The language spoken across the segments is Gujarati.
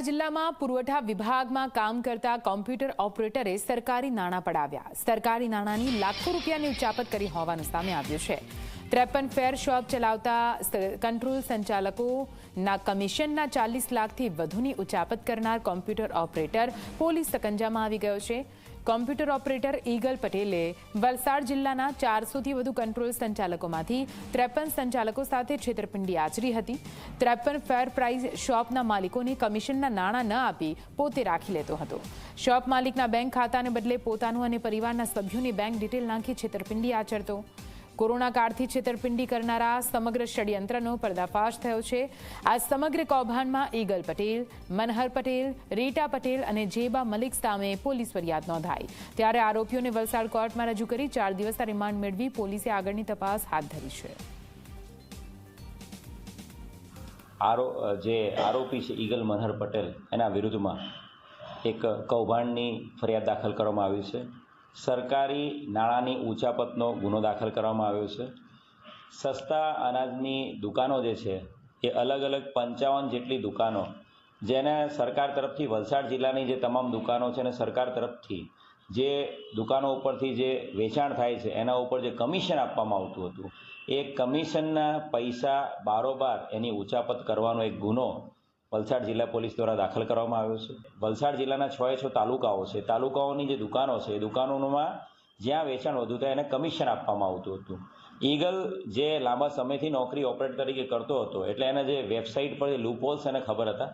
વલસાડ જિલ્લામાં પુરવઠા વિભાગમાં કામ કરતા કોમ્પ્યુટર ઓપરેટરે સરકારી નાણાં પડાવ્યા. સરકારી નાણાંની લાખો રૂપિયાની ઉચાપત કરી હોવાનું સામે આવ્યું છે. ત્રેપન ફેર શોપ ચલાવતા કંટ્રોલ સંચાલકોના કમિશનના ચાલીસ લાખથી વધુની ઉચાપત કરનાર કોમ્પ્યુટર ઓપરેટર પોલીસ સકંજામાં આવી ગયો છે. કોમ્પ્યુટર ઓપરેટર ઈગલ પટેલે વલસાડ જિલ્લાના ચારસોથી વધુ કંટ્રોલ સંચાલકોમાંથી ત્રેપન સંચાલકો સાથે છેતરપિંડી આચરી હતી. ત્રેપન ફેર પ્રાઇઝ શોપના માલિકોને કમિશનના નાણાં ન આપી પોતે રાખી લેતો હતો. શોપ માલિકના બેંક ખાતાને બદલે પોતાનું અને પરિવારના સભ્યોની બેંક ડિટેલ નાખી છેતરપિંડી આચરતો. કોરોના કાળથી છેતરપિંડી કરનારા સમગ્ર ષડયંત્રનો પર્દાફાશ થયો છે. આ સમગ્ર કૌભાંડમાં ઈગલ પટેલ, મનહર પટેલ, રીટા પટેલ અને જેબા મલિક સામે પોલીસ ફરિયાદ નોંધાઈ. ત્યારે આરોપીઓને વલસાડ કોર્ટમાં રજૂ કરી ચાર દિવસના રિમાન્ડ મેળવી પોલીસે આગળની તપાસ હાથ ધરી છે. આરો, જે આરોપી છે ઈગલ મનહર પટેલ, એના વિરુદ્ધમાં એક કૌભાંડની ફરિયાદ દાખલ કરવામાં આવી છે. સરકારી નાણાંની ઊંચાપતનો ગુનો દાખલ કરવામાં આવ્યો છે. સસ્તા અનાજની દુકાનો જે છે, એ અલગ અલગ પંચાવન જેટલી દુકાનો, જેને સરકાર તરફથી વલસાડ જિલ્લાની જે તમામ દુકાનો છે ને સરકાર તરફથી જે દુકાનો ઉપરથી જે વેચાણ થાય છે, એના ઉપર જે કમિશન આપવામાં આવતું હતું, એ કમિશનના પૈસા બારોબાર એની ઉચાપત કરવાનો એક ગુનો વલસાડ જિલ્લા પોલીસ દ્વારા દાખલ કરવામાં આવ્યો છે. વલસાડ જિલ્લાના છ એ છ તાલુકાઓ છે. તાલુકાઓની જે દુકાનો છે, એ દુકાનોમાં જ્યાં વેચાણ વધુ થાય એને કમિશન આપવામાં આવતું હતું. ઈગલ જે લાંબા સમયથી નોકરી ઓપરેટ તરીકે કરતો હતો, એટલે એને જે વેબસાઇટ પર જે લૂપહોલ્સ એને ખબર હતા,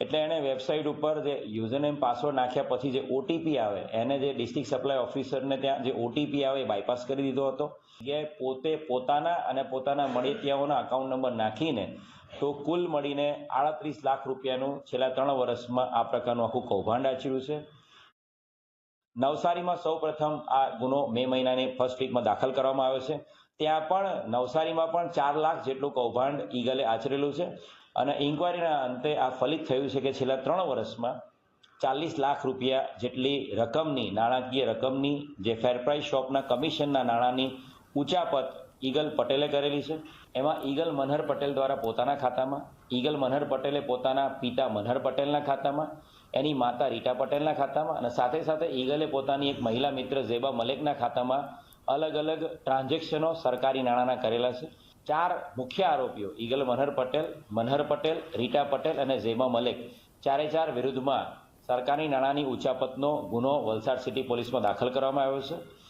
એટલે એણે વેબસાઇટ ઉપર જે યુઝરનેમ પાસવર્ડ નાખ્યા પછી જે ઓટીપી આવે, એને જે ડિસ્ટ્રિક્ટ સપ્લાય ઓફિસરને ત્યાં જે ઓટીપી આવે એ બાયપાસ કરી દીધો હતો. જે પોતે પોતાના અને પોતાના મળતિયાઓના અકાઉન્ટ નંબર નાખીને તો કુલ મળીને આડત્રીસ લાખ રૂપિયાનું છેલ્લા ત્રણ વર્ષમાં આ પ્રકારનું આખું કૌભાંડ આચર્યું છે. નવસારીમાં સૌ પ્રથમ આ ગુનો મે મહિનાની ફર્સ્ટ વીકમાં દાખલ કરવામાં આવ્યો છે. ત્યાં પણ નવસારીમાં પણ ચાર લાખ જેટલું કૌભાંડ ઈગલે આચરેલું છે અને ઇન્કવાયરીના અંતે આ ફલિત થયું છે કે છેલ્લા ત્રણ વર્ષમાં ચાલીસ લાખ રૂપિયા જેટલી રકમની, નાણાકીય રકમની જે ફેરપ્રાઇઝ શોપના કમિશનના નાણાંની ઉચાપત ઈગલ પટેલે કરેલી છે. એમાં ઈગલ મનહર પટેલ દ્વારા પોતાના ખાતામાં, ઈગલ મનહર પટેલે પોતાના પિતા મનહર પટેલના ખાતામાં એની માતા રીટા પટેલના ખાતામાં અને સાથે સાથે ઈગલે પોતાની એક મહિલા મિત્ર ઝેબા મલેકના ખાતામાં અલગ અલગ ટ્રાન્ઝેક્શનો સરકારી નાણાંના કરેલા છે. ચાર મુખ્ય આરોપીઓ, ઈગલ મનહર પટેલ મનહર પટેલ, રીટા પટેલ અને ઝેબા મલેક, ચારે ચાર વિરુદ્ધમાં સરકારી નાણાંની ઉચાપતનો ગુનો વલસાડ સિટી પોલીસમાં દાખલ કરવામાં આવ્યો છે.